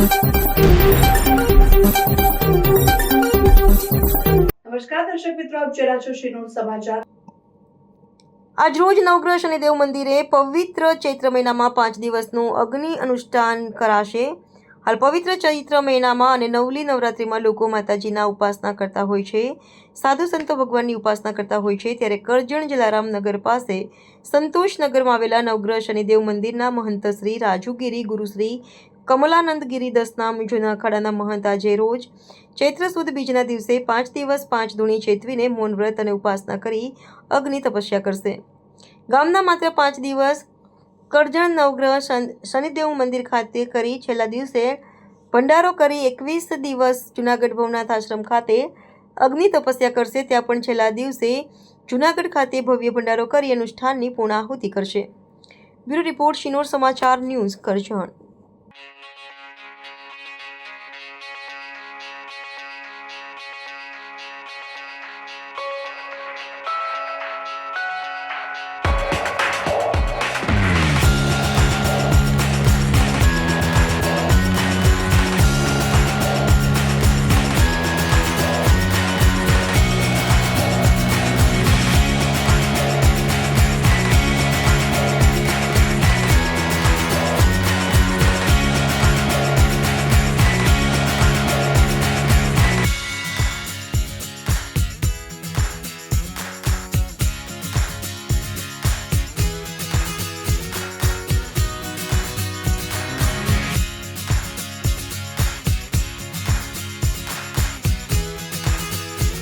નમસ્કાર, દર્શક મિત્રો, આપ જોઈ મંદિરે પવિત્ર ચૈત્ર મહિનામાં પાંચ દિવસનું અગ્નિ અનુષ્ઠાન કરાશે. હાલ પવિત્ર ચૈત્ર મહિનામાં અને નવલી નવરાત્રિમાં લોકો માતાજીના ઉપાસના કરતા હોય છે. સાધુ સંતો ભગવાનની ઉપાસના કરતા હોય છે, ત્યારે કરજણ જલારામ નગર પાસે સંતોષનગરમાં આવેલા નવગ્રહ શનિદેવ મંદિરના મહંત શ્રી રાજુગીરી ગુરુશ્રી કમલાનંદ ગિરિદસના જૂના અખાડાના મહંત આજે રોજ ચૈત્ર સુદ બીજના દિવસે પાંચ દિવસ પાંચ ધૂણી ચેતવીને મૌન વ્રત અને ઉપાસના કરી અગ્નિ તપસ્યા કરશે. ગામના માત્ર પાંચ દિવસ કરજણ નવગ્રહ શન- શનિદેવ મંદિર ખાતે કરી છેલ્લા દિવસે ભંડારો કરી એકવીસ દિવસ જુનાગઢ ભવનાથ આશ્રમ ખાતે અગ્નિ તપસ્યા કરશે. ત્યાં પણ છેલ્લા દિવસે જુનાગઢ ખાતે ભવ્ય ભંડારો કરી અનુષ્ઠાનની પૂર્ણાહુતિ કરશે. બ્યુરો રિપોર્ટ શિનોર સમાચાર ન્યૂઝ કરજણ.